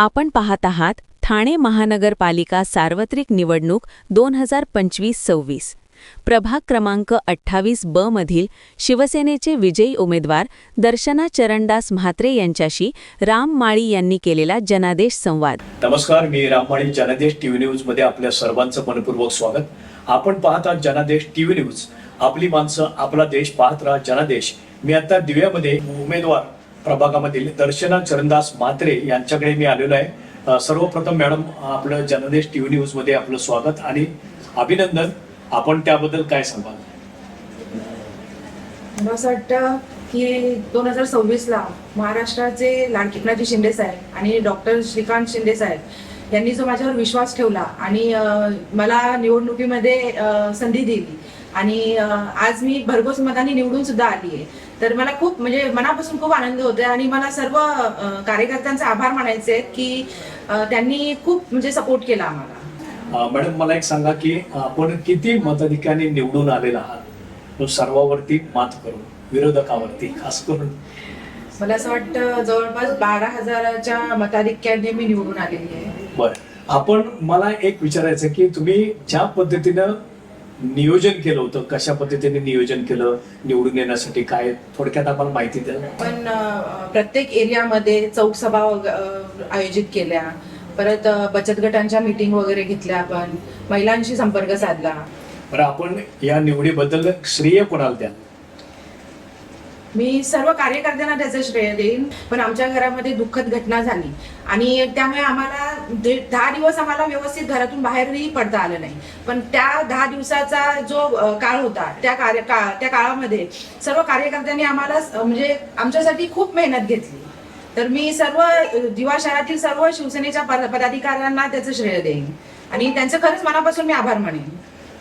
आपण पाहत आहात ठाणे महानगरपालिका सार्वत्रिक निवडणूक दोन हजार पंचवीस सव्वीस. प्रभाग क्रमांक अठ्ठावीस ब मधील शिवसेनेचे विजयी उमेदवार दर्शना चरणदास म्हात्रे यांच्याशी राम माळी यांनी केलेला जनादेश संवाद. नमस्कार मी राम माळी जनादेश टीव्ही न्यूजमध्ये आपल्या सर्वांचं मनपूर्वक स्वागत. आपण पाहत आहात जनादेश टीव्ही न्यूज. आपली माणसं आपला देश पाहत राहा. जनादेश मी आता दिव्यामध्ये उमेदवार प्रभागामधील दर्शना चरणदास म्हात्रे यांच्याकडे मी आलेलो आहे. सर्वप्रथम मॅडम आपलं जनदेश टीव्ही न्यूजमध्ये आपलं स्वागत आणि अभिनंदन. आपण त्याबद्दल काय सांगाल? मला असं वाटतं की दोन हजार सव्वीसला महाराष्ट्राचे लाडकीनाथजी शिंदे साहेब आणि डॉक्टर श्रीकांत शिंदे साहेब यांनी जो माझ्यावर विश्वास ठेवला आणि मला निवडणुकीमध्ये अं, संधी दिली आणि आज मी भरघोस मताने निवडून सुद्धा आली आहे. तर मला खूप म्हणजे मनापासून खूप आनंद होतोय आणि मला सर्व कार्यकर्त्यांचे आभार मानायचे आहेत की त्यांनी खूप म्हणजे सपोर्ट केला आम्हाला. मॅडम मला एक सांगा की आपण किती मताधिकाने निवडून आलेला आहात? तो सर्वावरती मात करून विरोधकावरती खास करून. मला असं वाटतं जवळपास बारा हजाराच्या मताधिक्याने मी निवडून आलेली आहे. बर. आपण मला एक विचारायचं की तुम्ही ज्या पद्धतीनं नियोजन केलं होतं? कशा पद्धतीने नियोजन केलं? निवडून येण्यासाठी काय? थोडक्यात आम्हाला माहिती द्या. पण प्रत्येक एरियामध्ये चौकसभा वग- अं, आयोजित केल्या. परत बचत गटांच्या मीटिंग वगैरे घेतल्या आपण. महिलांशी संपर्क साधला. बरं आपण या निवडीबद्दल श्रेय कोणाला द्या मी सर्व कार्यकर्त्यांना त्याचं श्रेय देईन पण आमच्या घरामध्ये दुःखद घटना झाली. आणि त्यामुळे आम्हाला दहा दिवस आम्हाला व्यवस्थित घरातून बाहेरही पडता आलं नाही. पण त्या दहा दिवसाचा जो काळ होता त्या कार्य का- त्या काळामध्ये सर्व कार्यकर्त्यांनी आम्हाला म्हणजे आमच्यासाठी खूप मेहनत घेतली. तर मी सर्व दिवा शहरातील सर्व शिवसेनेच्या पदाधिकाऱ्यांना त्याचं श्रेय देईन. आणि त्यांचं खरंच मनापासून मी आभार मानेन.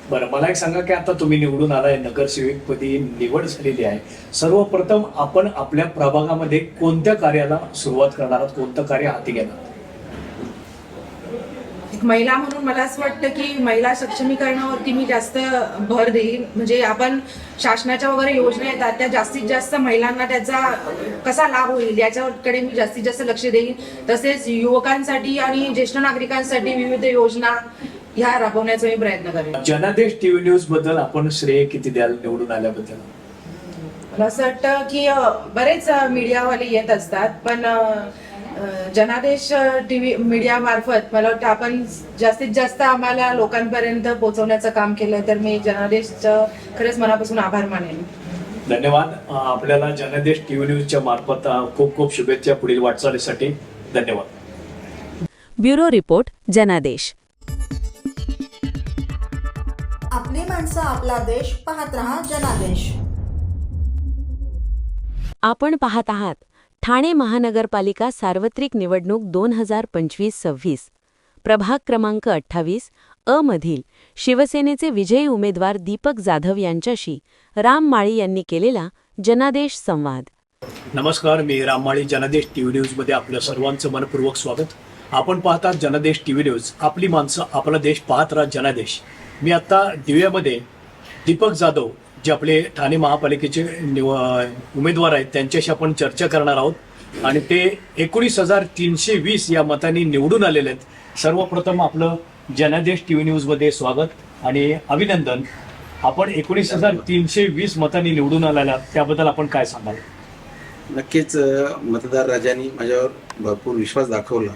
बरं मला एक सांगा की आता तुम्ही निवडून आलाय नगरसेवकपदी निवड झालेली आहे. सर्वप्रथम आपण आपल्या प्रभागामध्ये कोणत्या कार्याला सुरुवात करणार आहात? कोणतं कार्य हाती घेणार महिला म्हणून मला असं वाटतं की महिला सक्षमीकरणावरती मी जास्त भर देईन. म्हणजे आपण शासनाच्या वगैरे योजना येतात त्या जास्तीत जास्त महिलांना त्याचा कसा लाभ होईल याच्याकडे मी जास्तीत जास्त लक्ष देईन. तसेच युवकांसाठी आणि ज्येष्ठ नागरिकांसाठी विविध योजना ह्या राबवण्याचा मी प्रयत्न करेन. जनादेश टीव्ही न्यूजबद्दल आपण श्रेय किती द्याल निवडून आल्याबद्दल? मला असं वाटतं की बरेच मीडियावाले येत असतात पण जनादेश टीव्ही मीडिया मार्फत मला वाटतं आपण जास्तीत जास्त आम्हाला लोकांपर्यंत पोहोचवण्याचं काम केलं तर मी जनादेशचं खरंच मनापासून आभार मानेन. धन्यवाद. आपल्याला जनादेश टीव्ही न्यूजच्या मार्फत खूप खूप शुभेच्छा पुढील वाटचालीसाठी. धन्यवाद. ब्युरो रिपोर्ट जनादेश. माणसं आपला देश पाहत रहा जनादेश. आपण पाहत आहात ठाणे महानगरपालिका सार्वत्रिक निवडणूक दोन हजार पंचवीस सव्वीस. प्रभाग क्रमांक अठ्ठावीस अ मधील शिवसेनेचे विजयी उमेदवार दीपक जाधव यांच्याशी राम माळी यांनी केलेला जनादेश संवाद. नमस्कार मी राममाळी जनादेश टीव्ही न्यूजमध्ये आपल्या सर्वांचं मनपूर्वक स्वागत. आपण पाहतात जनादेश टीव्ही न्यूज आपली माणसं आपला देश पाहत राहा जनादेश. मी आत्ता दिव्यामध्ये दीपक जाधव जे आपले ठाणे महापालिकेचे निव उमेदवार आहेत त्यांच्याशी आपण चर्चा करणार आहोत. आणि ते एकोणीस हजार तीनशे वीस या मतांनी निवडून आलेले आहेत. सर्वप्रथम आपलं जनादेश टी व्ही न्यूजमध्ये स्वागत आणि अभिनंदन. आपण एकोणीस हजार तीनशे वीस मतांनी निवडून आलेला त्याबद्दल आपण काय सांगाल? नक्कीच मतदार राजांनी माझ्यावर भरपूर विश्वास दाखवला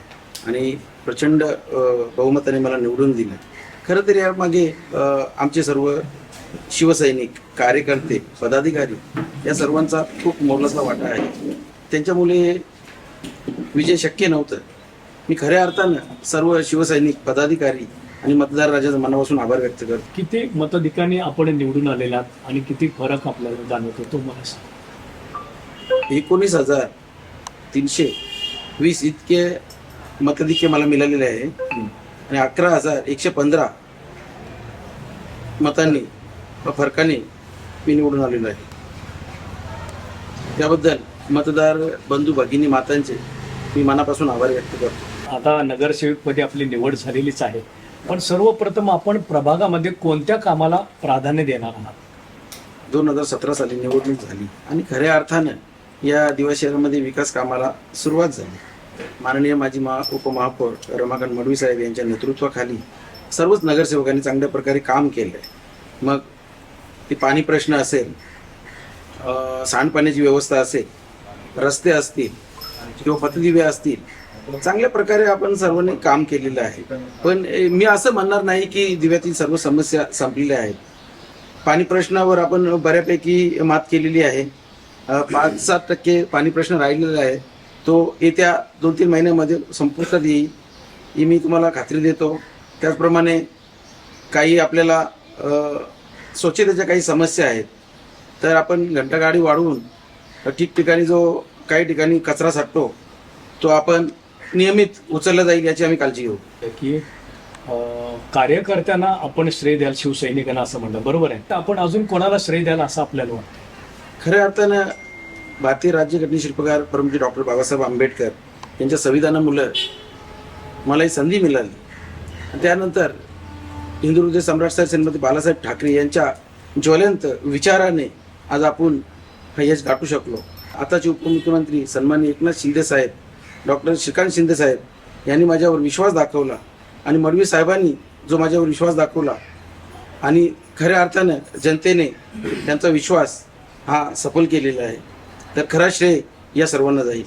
आणि प्रचंड बहुमताने मला निवडून दिलं. खरं तर यामागे आमचे सर्व शिवसैनिक कार्यकर्ते पदाधिकारी या सर्वांचा खूप मोलाचा वाटा आहे. त्यांच्यामुळे विजय शक्य नव्हतं. मी खऱ्या अर्थानं सर्व शिवसैनिक पदाधिकारी आणि मतदार राजाचा मनापासून आभार व्यक्त करतो. किती मताधिकांनी आपण निवडून आलेला आणि किती फरक आपल्याला जाणवतो तो मला एकोणीस हजार तीनशे वीस इतके मतधिक्य मला मिळालेले आहे. आणि अकरा हजार एकशे पंधरा मतांनी व फरकाने मी निवडून आलेलो आहे. त्याबद्दल मतदार बंधू भगिनी मातांचे मी मनापासून आभार व्यक्त करतो. आता नगरसेवकपदी आपली निवड झालेलीच आहे. पण सर्वप्रथम आपण प्रभागामध्ये कोणत्या कामाला प्राधान्य देणार आहात? दोन हजार सतरा साली निवडणूक झाली आणि खऱ्या अर्थानं या दिवा शहरामध्ये विकास कामाला सुरुवात झाली. माननीय माजी महा उपमहापौर रमाकांत मडवी साहेब यांच्या नेतृत्वाखाली सर्वच नगरसेवकांनी चांगल्या प्रकारे काम केलं आहे मग ती पाणी प्रश्न असेल सांडपाण्याची व्यवस्था असेल रस्ते असतील किंवा पथदिवे असतील चांगल्या प्रकारे आपण सर्वांनी काम केलेलं आहे. पण मी असं म्हणणार नाही की दिव्यातील सर्व समस्या संपलेल्या आहेत. पाणी प्रश्नावर आपण बऱ्यापैकी मात केलेली आहे. पाच सात टक्के पाणी प्रश्न राहिलेला आहे तो येत्या दोन तीन महिन्यामध्ये संपुष्टात येईल ही मी तुम्हाला खात्री देतो. त्याचप्रमाणे काही आपल्याला स्वच्छतेच्या काही समस्या आहेत तर आपण घंटागाडी वाढवून ठिकठिकाणी जो काही ठिकाणी कचरा साठतो तो आपण नियमित उचलला जाईल याची आम्ही काळजी घेऊ. की कार्यकर्त्यांना आपण श्रेय द्याल शिवसैनिकांना असं म्हणलं बरोबर आहे. तर आपण अजून कोणाला श्रेय द्याल असं आपल्याला वाटतं? खऱ्या अर्थानं भारतीय राज्यघटने शिल्पकार परमजी डॉक्टर बाबासाहेब आंबेडकर यांच्या संविधानामुळं मला. ही संधी मिळाली. त्यानंतर हिंदू हृदय सम्राट सर श्रीमती बालासाहेब ठाकरे यांच्या ज्वलंत विचाराने आज आपण यश गाठू शकलो. आताचे उपमुख्यमंत्री सन्मान्य एकनाथ शिंदे साहेब डॉक्टर श्रीकांत शिंदे साहेब यांनी माझ्यावर विश्वास दाखवला आणि मडवी साहेबांनी जो माझ्यावर विश्वास दाखवला आणि खऱ्या अर्थानं जनतेने त्यांचा विश्वास हा सफल केलेला आहे. तर खरा श्रेय या सर्वांना जाईल.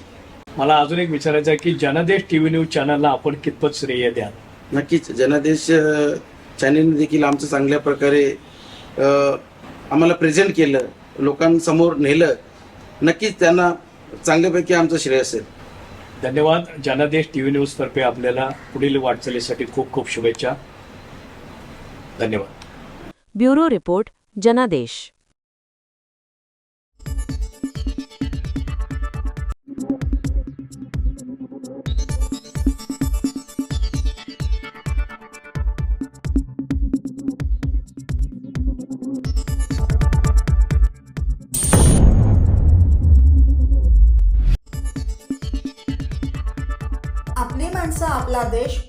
मला अजून एक विचारायचं आहे की जनादेश टी व्ही न्यूज चॅनलला आपण कितपत श्रेय द्याल? नक्कीच. जनादेश चॅनेलने देखील आमचं चांगल्या प्रकारे आम्हाला प्रेझेंट केलं लोकांसमोर नेलं नक्कीच त्यांना चांगल्यापैकी आमचं श्रेय असेल. धन्यवाद. जनादेश टी व्ही न्यूज तर्फे आपल्याला पुढील वाटचालीसाठी खूप खूप शुभेच्छा. धन्यवाद. ब्युरो रिपोर्ट जनादेश.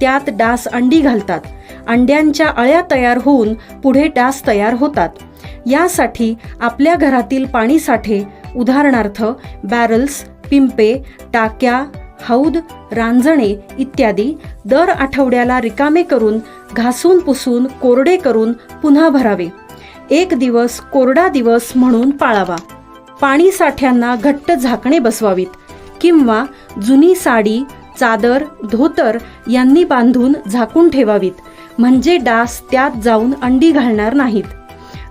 त्यात डास अंडी घालतात. अंड्यांच्या अळ्या तयार होऊन पुढे डास तयार होतात. यासाठी आपल्या घरातील पाणीसाठे उदाहरणार्थ बॅरल्स पिंपे टाक्या हौद रांजणे इत्यादी दर आठवड्याला रिकामे करून घासून पुसून कोरडे करून पुन्हा भरावे. एक दिवस कोरडा दिवस म्हणून पाळावा. पाणी साठ्यांना घट्ट झाकणे बसवावीत. किंवा जुनी साडी चादर धोतर यांनी बांधून झाकून ठेवावीत. म्हणजे डास त्यात जाऊन अंडी घालणार नाहीत.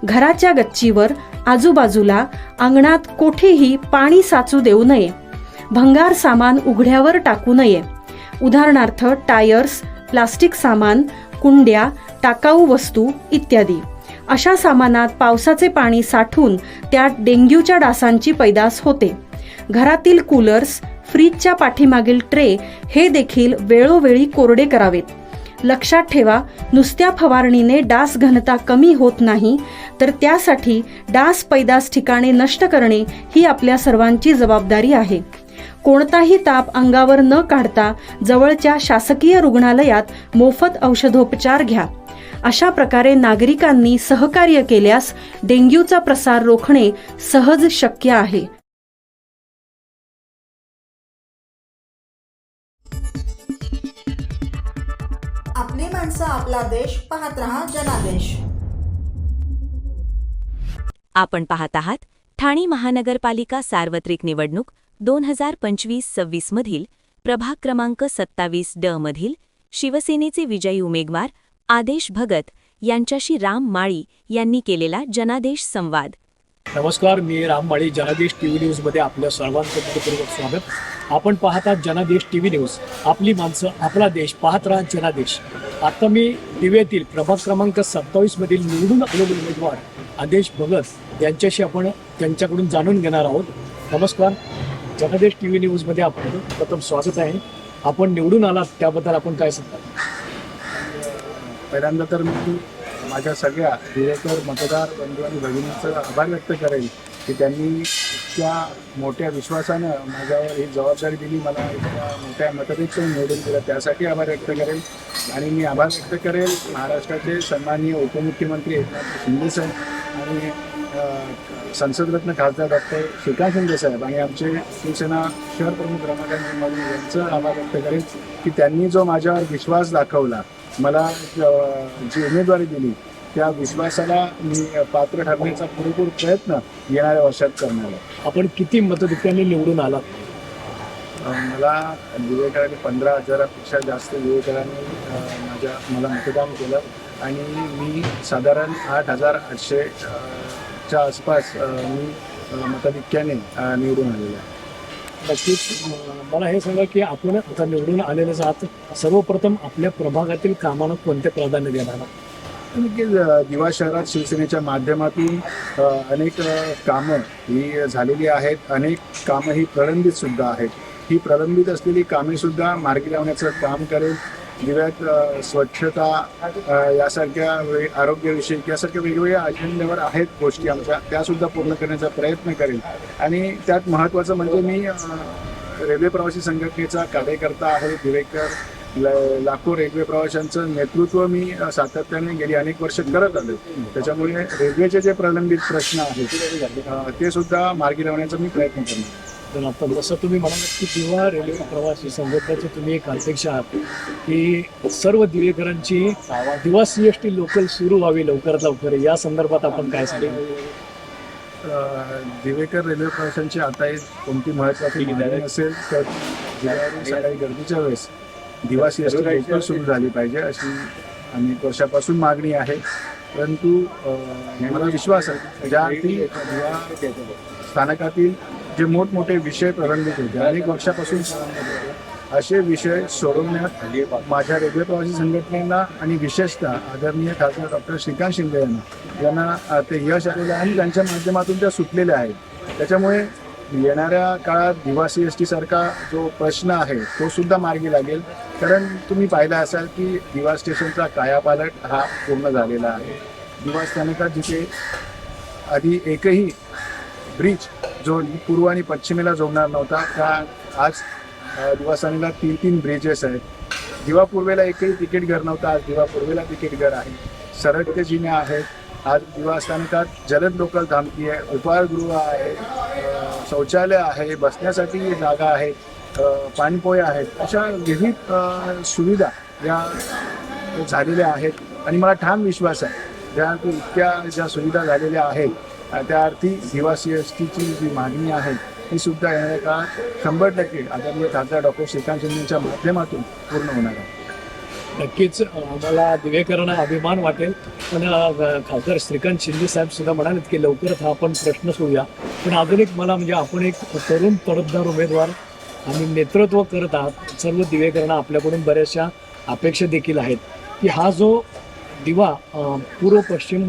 घराच्या गच्चीवर आजूबाजूला अंगणात कोठेही पाणी साचू देऊ नये. भंगार सामान उघड्यावर टाकू नये. उदाहरणार्थ टायर्स प्लास्टिक सामान कुंड्या टाकाऊ वस्तू इत्यादी. अशा सामानात पावसाचे पाणी साठून त्यात डेंग्यूच्या डासांची पैदास होते. घरातील कूलर्स फ्रीजच्या पाठीमागील ट्रे हे देखील वेळोवेळी कोरडे करावेत. लक्षात ठेवा नुसत्या फवारणीने डास घनता कमी होत नाही तर त्यासाठी डास पैदास ठिकाणे नष्ट करणे ही आपल्या सर्वांची जबाबदारी आहे. कोणताही ताप अंगावर न काढता जवळच्या शासकीय रुग्णालयात मोफत औषधोपचार घ्या. अशा प्रकारे नागरिकांनी सहकार्य केल्यास डेंग्यूचा प्रसार रोखणे सहज शक्य आहे. आपला देश पाहत रहा जनादेश. आपण पाहत आहात ठाणे महानगरपालिका सार्वत्रिक निवडणूक दोन हजार पंचवीस सव्वीस मधील प्रभाग क्रमांक सत्तावीस ड मधील शिवसेनेचे विजयी उमेदवार आदेश भगत यांच्याशी राम माळी यांनी केलेला जनादेश संवाद. नमस्कार मी रामबाळी जनादेश टी व्ही न्यूजमध्ये आपल्या सर्वांचं स्वागत. आपण पाहतात जनादेश टी व्ही न्यूज. आपली माणसं आपला देश पाहत राहा जनादेश. आता मी दिव्यातील प्रभाग क्रमांक सत्तावीसमधील निवडून आलेले उमेदवार आदेश भगत यांच्याशी आपण त्यांच्याकडून जाणून घेणार आहोत. नमस्कार. जनादेश टी व्ही न्यूजमध्ये आपण प्रथम स्वागत आहे. आपण निवडून आलात त्याबद्दल आपण काय सांगता? पहिल्यांदा तर मी माझ्या सगळ्या विवेकर मतदार बंधू आणि भगिनींचं आभार व्यक्त करेन. की त्यांनी इतक्या मोठ्या विश्वासानं माझ्यावर ही जबाबदारी दिली मला इतक्या मोठ्या मतापेक्षा निवडून दिलं. त्यासाठी आभार व्यक्त करेल. आणि मी आभार व्यक्त करेल महाराष्ट्राचे सन्माननीय उपमुख्यमंत्री एकनाथ शिंदे साहेब आणि संसदरत्न खासदार डॉक्टर श्रीकांत शिंदे साहेब आणि आमचे शिवसेना शहर प्रमुख रमाकांत मोदी यांचं आभार व्यक्त करेल की त्यांनी जो माझ्यावर विश्वास दाखवला मला जी उमेदवारी दिली त्या विश्वासाला मी पात्र ठरण्याचा पुरेपूर प्रयत्न येणाऱ्या वर्षात करणार आहे. आपण किती मतदिक्यांनी निवडून आलात? मला विवेकाने पंधरा हजारापेक्षा जास्त विवेकांनी माझ्या मला मतदान केलं. आणि मी साधारण आठ हजार आठशे च्या आसपास मी मताधिक्याने निवडून आलेलो आहे. नक्कीच. मला हे सांगा की आपण आता निवडून आलेलेच आहात. सर्वप्रथम आपल्या प्रभागातील कामांना कोणते प्राधान्य देणार आहात? दिवा शहरात शिवसेनेच्या माध्यमातून अनेक कामं ही झालेली आहेत. अनेक कामं ही प्रलंबित सुद्धा आहेत. ही प्रलंबित असलेली कामे सुद्धा मार्गी लावण्याचं काम करेल. दिव्यात स्वच्छता यासारख्या वे आरोग्यविषयक यासारख्या वेगवेगळ्या अजेंड्यावर आहेत गोष्टी आमच्या. त्या सुद्धा पूर्ण करण्याचा प्रयत्न करेल. आणि त्यात महत्त्वाचं म्हणजे मी रेल्वे प्रवासी संघटनेचा कार्यकर्ता आहे दिवेकर. लाखो रेल्वे प्रवाशांचं नेतृत्व मी सातत्याने गेली अनेक वर्ष करत आलो त्याच्यामुळे रेल्वेचे जे प्रलंबित प्रश्न आहेत ते सुद्धा मार्गी लावण्याचा मी प्रयत्न करणार तर आता जसं तुम्ही म्हणालात की दिवा रेल्वे प्रवासी संघटनेचे तुम्ही एक अध्यक्ष आहात की सर्व दिवेकरांची दिवा सी एस टी लोकल सुरू व्हावी लवकरात लवकर या संदर्भात आपण काय सांगाल अ, दिवेकर रेल्वे प्रवाशांची आता एक कोणती महत्वाची असेल तर सकाळी गर्दीच्या वेळेस दिवा सी एस टी लवकर सुरू झाली पाहिजे अशी अनेक वर्षापासून मागणी आहे. परंतु मला विश्वास आहे ज्या दिवा स्थानकातील जे मोठमोठे विषय प्रलंबित होते अनेक वर्षापासून असे विषय सोडवण्यात माझ्या रेल्वे प्रवासी संघटनेला आणि विशेषतः आदरणीय खासदार डॉक्टर श्रीकांत शिंदे यांना यांना ते यश आलेलं आहे आणि त्यांच्या माध्यमातून त्या सुटलेल्या आहेत. त्याच्यामुळे येणाऱ्या काळात दिवा सी एस टीसारखा जो प्रश्न आहे तो सुद्धा मार्गी लागेल. कारण तुम्ही पाहिला असाल की दिवा स्टेशनचा कायापालट हा पूर्ण झालेला आहे. दिवा स्थानकात जिथे आधी एकही ब्रिज जो पूर्व आणि पश्चिमेला जोडणार नव्हता त्या आज दिवा दिवासानीला तीन तीन ब्रिजेस आहेत. दिवा पूर्वेला एकही तिकीट घर नव्हता आज दिवा पूर्वेला तिकीट घर आहे. सरकते जिने आहेत. आज दिवा स्थानकात जलद लोकल थांबती आहे उपहारगृह आहे. शौचालय आहे बसण्यासाठी जागा आहे पाणपोया आहेत अशा विविध सुविधा या झालेल्या आहेत. आणि मला ठाम विश्वास आहे ज्या अर्थी इतक्या ज्या सुविधा झालेल्या आहेत त्या अर्थी निवासी एस टीची जी मागणी आहे ही सुद्धा येणाऱ्या काळात शंभर टक्के आदरणीय खासदार डॉक्टर श्रीकांत शिंदेच्या माध्यमातून पूर्ण होणार आहे. नक्कीच आम्हाला दिवेकरांना अभिमान वाटेल. पण खासदार श्रीकांत शिंदे साहेब सुद्धा म्हणालेत की लवकरच हा आपण प्रश्न सोडूया. पण अजून एक मला म्हणजे आपण एक तरुण पडतदार उमेदवार आणि नेतृत्व करत आहात सर्व दिवेकरांना आपल्याकडून बऱ्याचशा अपेक्षा देखील आहेत की हा जो दिवा पूर्व पश्चिम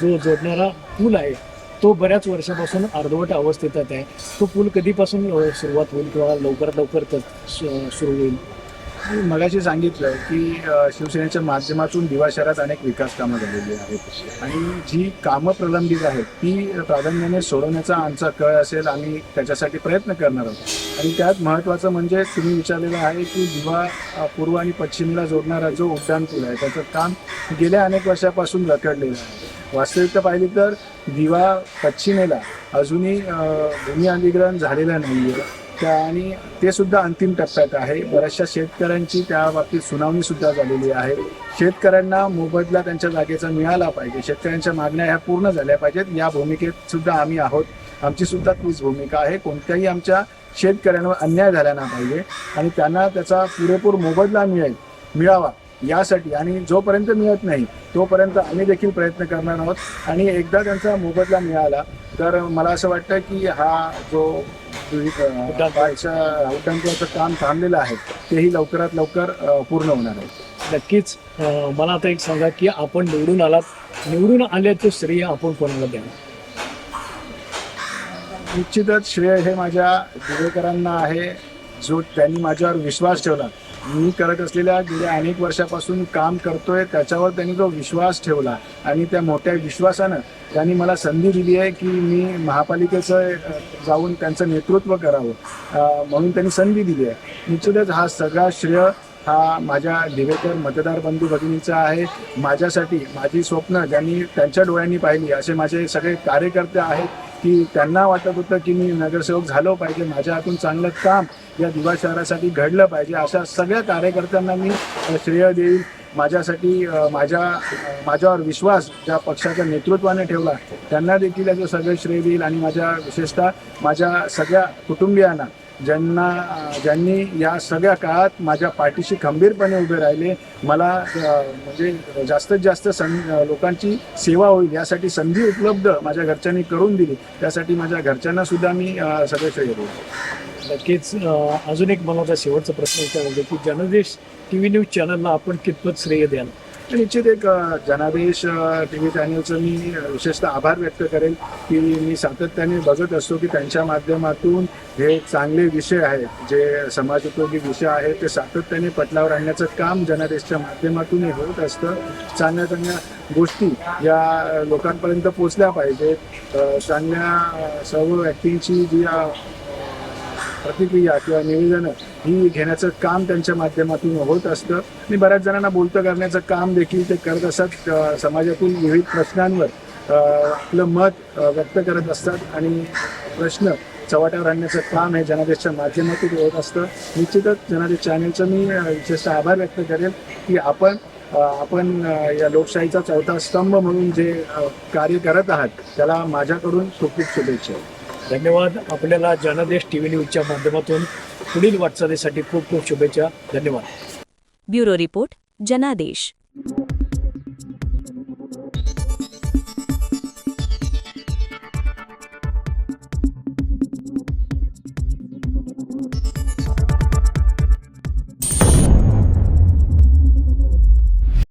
जो जोडणारा पूल आहे तो बऱ्याच वर्षापासून अर्धवट अवस्थेत आहे. तो पूल कधीपासून सुरुवात होईल किंवा लवकरात लवकर त- सुरू होईल? मी मगाशी सांगितलं की शिवसेनेच्या माध्यमातून दिवा शहरात अनेक विकास कामं झालेली आहेत. आणि जी कामं प्रलंबित आहेत ती प्राधान्याने सोडवण्याचा आमचा कळ असेल आम्ही त्याच्यासाठी प्रयत्न करणार आहोत. आणि त्यात महत्त्वाचं म्हणजे तुम्ही विचारलेलं आहे की दिवा पूर्व आणि पश्चिमेला जोडणारा जो उड्डाणपूल आहे त्याचं काम गेल्या अनेक वर्षापासून रखडलेलं आहे. वास्तविकता पाहिली तर दिवा पश्चिमेला अजूनही भूमी अधिग्रहण झालेलं नाही आहे त्या आणि ते सुद्धा अंतिम टप्प्यात आहे. बऱ्याचशा शेतकऱ्यांची त्या बाबतीत सुनावणी सुद्धा झालेली आहे. शेतकऱ्यांना मोबदला त्यांच्या जागेचा मिळाला पाहिजे. शेतकऱ्यांच्या मागण्या ह्या पूर्ण झाल्या पाहिजेत. या भूमिकेत सुद्धा आम्ही आहोत. आमची सुद्धा तीच भूमिका आहे. कोणत्याही आमच्या शेतकऱ्यांवर अन्याय झाला ना पाहिजे आणि त्यांना त्याचा पुरेपूर मोबदला मिळेल मिळावा. यासाठी आणि जोपर्यंत मिळत नाही तोपर्यंत आम्ही देखील प्रयत्न करणार आहोत. आणि एकदा त्यांचा मोबदला मिळाला तर मला असं वाटतं की हा जो उड्डाणपुलाचं काम थांबलेलं आहे तेही लवकरात लवकर पूर्ण होणार आहे. नक्कीच मला आता एक सांगा की आपण निवडून आलात निवडून आल्याचं श्रेय आपण कोणाला द्या निश्चितच श्रेय हे माझ्या दिवेकरांना आहे जो त्यांनी माझ्यावर विश्वास ठेवला. मी करत असलेल्या गेल्या अनेक वर्षापासून काम करतोय त्याच्यावर त्यांनी जो विश्वास ठेवला आणि त्या मोठ्या विश्वासानं त्यांनी मला संधी दिली आहे की मी महापालिकेचं जाऊन त्यांचं नेतृत्व करावं म्हणून त्यांनी संधी दिली आहे. निश्चितच हा सगळा श्रेय हा माझ्या दिवेकर मतदार बंधू भगिनीचा आहे. माझ्यासाठी माझी स्वप्न ज्यांनी त्यांच्या डोळ्यांनी पाहिली असे माझे सगळे कार्यकर्ते आहेत. की त्यांना वाटत होतं की मी नगरसेवक झालो पाहिजे माझ्या हातून चांगलं काम या दिवा शहरासाठी घडलं पाहिजे अशा सगळ्या कार्यकर्त्यांना मी श्रेय देईल. माझ्यासाठी माझ्या माझ्यावर विश्वास ज्या पक्षाच्या नेतृत्वाने ठेवला त्यांना देखील याचं सगळं श्रेय देईल आणि माझ्या विशेषतः माझ्या सगळ्या कुटुंबियांना ज्यांना ज्यांनी या सगळ्या काळात माझ्या पाठीशी खंबीरपणे उभे राहिले मला म्हणजे जास्तीत जास्त सं लोकांची सेवा होईल यासाठी संधी उपलब्ध माझ्या घरच्यांनी करून दिली त्यासाठी माझ्या घरच्यांना सुद्धा मी सगळं श्रेय देईल नक्कीच अजून एक मला आता शेवटचा प्रश्न विचारायचा की जनदेश टी व्ही न्यूज चॅनलला आपण कितपत श्रेय द्याल? निश्चित एक जनादेश टी व्ही चॅनलचं मी विशेषतः आभार व्यक्त करेल की मी सातत्याने बघत असतो की त्यांच्या माध्यमातून हे चांगले विषय आहेत. जे समाजोपयोगी विषय आहेत ते सातत्याने पटलावर आणण्याचं काम जनादेशच्या माध्यमातूनही होत असतं. चांगल्या चांगल्या गोष्टी या लोकांपर्यंत पोचल्या पाहिजेत. चांगल्या सर्व व्यक्तींची जी प्रतिक्रिया किंवा निवेदनं ही घेण्याचं काम त्यांच्या माध्यमातून होत असतं. आणि बऱ्याच जणांना बोलतं करण्याचं काम देखील ते करत असतात समाजातील विविध प्रश्नांवर आपलं मत व्यक्त करत असतात आणि प्रश्न चव्हाट्यावर आणण्याचं काम हे जनादेशच्या माध्यमातून होत असतं. निश्चितच जनादेश चॅनेलचं मी विशेषतः आभार व्यक्त करेल की आपण आपण या लोकशाहीचा चौथा स्तंभ म्हणून जे कार्य करत आहात त्याला माझ्याकडून खूप खूप शुभेच्छा. धन्यवाद. आपल्याला जनादेश टी व्ही न्यूजच्या माध्यमातून पुढील वाटचालीसाठी खूप खूप शुभेच्छा. धन्यवाद. ब्युरो रिपोर्ट जनादेश.